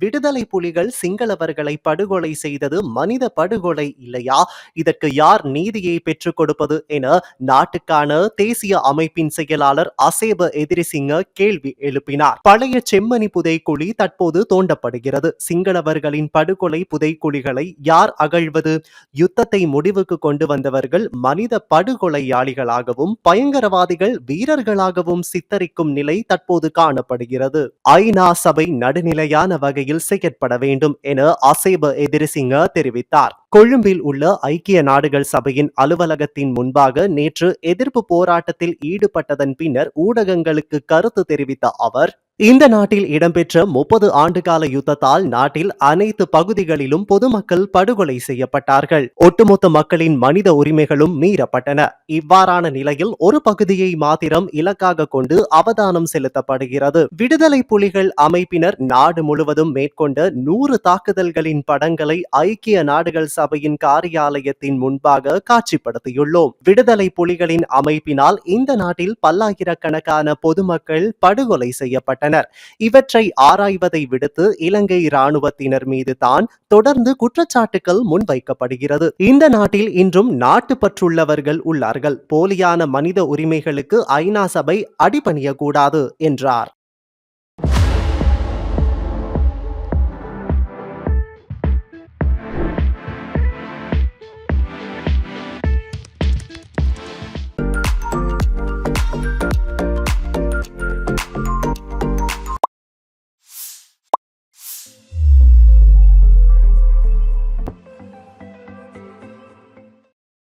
விடுதலை புலிகள் சிங்களவர்களை படுகொலை செய்தது மனித படுகொலை இல்லையா? இதற்கு யார் நீதியை பெற்றுக் கொடுப்பது என நாட்டுக்கான தேசிய அமைப்பின் செயலாளர் அசேப எதிரிசிங்க கேள்வி எழுப்பினார். பழைய செம்மணி புதைக்குழி தற்போது தோண்டப்படுகிறது. சிங்களவர்களின் படுகொலை புதைக்குழிகளை யார் அகழ்வது? யுத்தத்தை முடிவுக்கு கொண்டு வந்தவர்கள் மனித படுகொலையாளிகளாகவும் பயங்கரவாதிகள் வீரர்களாகவும் சித்தரிக்கும் நிலை தற்போது காணப்படுகிறது. ஐநா சபை நடுநிலையான வகையில் செயற்பட வேண்டும் என அசேப எதிரிசிங்க தெரிவித்தார். கொழும்பில் உள்ள ஐக்கிய நாடுகள் சபையின் அலுவலகத்தின் முன்பாக நேற்று எதிர்ப்பு போராட்டத்தில் ஈடுபட்டதன் பின்னர் ஊடகங்களுக்கு கருத்து தெரிவித்த அவர் இந்த நாட்டில் இடம்பெற்ற முப்பது ஆண்டுகால யுத்தத்தால் நாட்டில் அனைத்து பகுதிகளிலும் பொதுமக்கள் படுகொலை செய்யப்பட்டார்கள். ஒட்டுமொத்த மக்களின் மனித உரிமைகளும் மீறப்பட்டன. இவ்வாறான நிலையில் ஒரு பகுதியை மாத்திரம் இலக்காக கொண்டு அவதானம் செலுத்தப்படுகிறது. விடுதலை புலிகள் அமைப்பினர் நாடு முழுவதும் மேற்கொண்ட நூறு தாக்குதல்களின் படங்களை ஐக்கிய நாடுகள் சபையின் காரியாலயத்தின் முன்பாக காட்சிப்படுத்தியுள்ளோம். விடுதலை புலிகளின் அமைப்பினால் இந்த நாட்டில் பல்லாயிரக்கணக்கான பொதுமக்கள் படுகொலை செய்யப்பட்டனர். இவற்றை ஆராய்வதை விடுத்து இலங்கை இராணுவத்தினர் மீது தான் தொடர்ந்து குற்றச்சாட்டுகள் முன்வைக்கப்படுகிறது. இந்த நாட்டில் இன்றும் நாட்டு பற்றுள்ளவர்கள் உள்ளார்கள். போலியான மனித உரிமைகளுக்கு ஐநா சபை அடிபணியக்கூடாது என்றார்.